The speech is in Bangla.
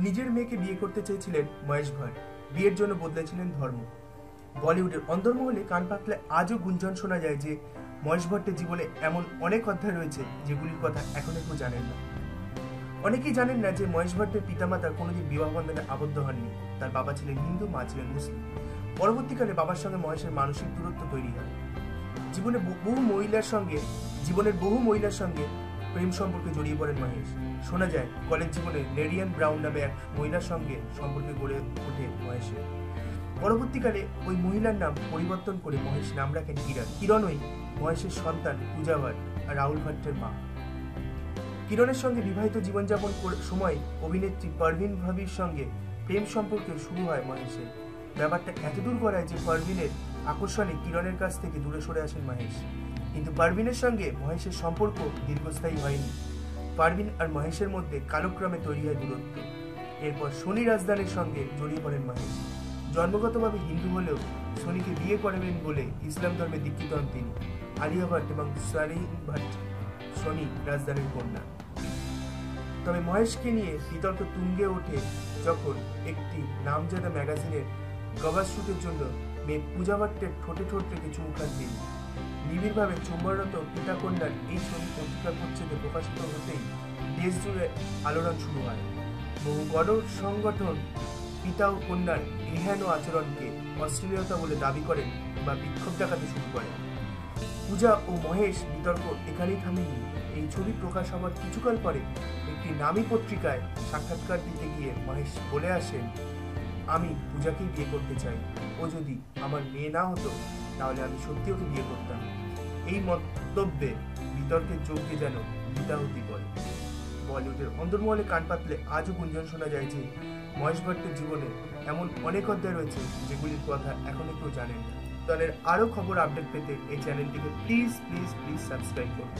নিজের মেয়েকে বিয়ে করতে চেয়েছিলেন মহেশ ভাট বিয়ের জন্য বদলেছিলেন ধর্ম। বলিউডের অন্তর্মহলে কান পাতলে আজও গুঞ্জন শোনা যায় যে, মহেশ ভট্টের জীবনে এমন অনেক অধ্যায় রয়েছে যেগুলির কথা এখনও কেউ জানেন না। অনেকেই জানেন না যে, মহেশ ভট্টের পিতামাতা কোনোদিন বিবাহ বন্ধনে আবদ্ধ হননি। তার বাবা ছিলেন হিন্দু, মা ছিলেন মুসলিম। পরবর্তীকালে বাবার সঙ্গে মহেশের মানসিক দূরত্ব তৈরি হয়। জীবনে বহু মহিলার সঙ্গে, জীবনের বহু মহিলার সঙ্গে প্রেম সম্পর্কে জড়িয়ে পড়েন মহেশ। শোনা যায়, কলেজ জীবনে লেডিয়ান ব্রাউন নামে এক মহিলার সঙ্গে সম্পর্কে গড়ে ওঠে মহেশের। পরবর্তীকালে ওই মহিলার নাম পরিবর্তন করে মহেশ নাম রাখেন কিরণ। কিরণই মহেশের সন্তান পূজা ভাট আর রাহুল ভাট্টের মা। কিরণের সঙ্গে বিবাহিত জীবনযাপন সময় অভিনেত্রী পারভিন ভাবির সঙ্গে প্রেম সম্পর্কে শুরু হয় মহেশের। ব্যাপারটা এতদূর করায় যে পারভিনের আকর্ষণে কিরণের কাছ থেকে দূরে সরে আসেন মহেশ। কিন্তু পারভিনের সঙ্গে মহেশের সম্পর্ক দীর্ঘস্থায়ী হয়নি। পারভিন আর মহেশের মধ্যে কালক্রমে তৈরি হয় দূরত্ব। এরপর শনি রাজদানের সঙ্গে জড়িয়ে পড়েন মহেশ। জন্মগতভাবে হিন্দু হলেও শনিকে বিয়ে করবেন বলে ইসলাম ধর্মে দীক্ষিত হন তিনি। আলিয়া ভাট এবং সারিন ভাট শনি রাজধানীর কন্যা। তবে মহেশকে নিয়ে বিতর্ক তুঙ্গে ওঠে যখন একটি নামজাদা ম্যাগাজিনের কভার শুটের জন্য মেয়ে পূজা ভট্টের ঠোঁটে ঠোঁট রেখে চুমু খান তিনি। নিবিড়ভাবে চুম্বররত পিতা কন্যার এই ছবি পত্রিকা পরিচ্ছেদে প্রকাশিত হতেই দেশ জুড়ে আলোড়ন শুরু হয়। বহু গণ সংগঠন পিতা ও কন্যার এহেন আচরণকে অশ্লীলতা বলে দাবি করেন বা বিক্ষোভ দেখাতে শুরু করেন। পূজা ও মহেশ বিতর্ক এখানেই থামেনি। এই ছবি প্রকাশ হওয়ার কিছুকাল পরে একটি নামী পত্রিকায় সাক্ষাৎকার দিতে গিয়ে মহেশ বলে আসেন, আমি পূজাকেই বিয়ে করতে চাই। ও যদি আমার মেয়ে না হতো, তাহলে আমি সত্যি ওকে বিয়ে করতাম। এই মন্তব্যে বিতর্কের চোখকে যেন বিতাহতি বলে। বলিউডের অন্তর্মহলে কান পাতলে আজও গুঞ্জন শোনা যায় যে, মহেশ ভট্টের জীবনে এমন অনেক অধ্যায় রয়েছে যেগুলির কথা এখনও কেউ জানেন না। দলের আরও খবর আপডেট পেতে এই চ্যানেলটিকে প্লিজ প্লিজ প্লিজ সাবস্ক্রাইব করুন।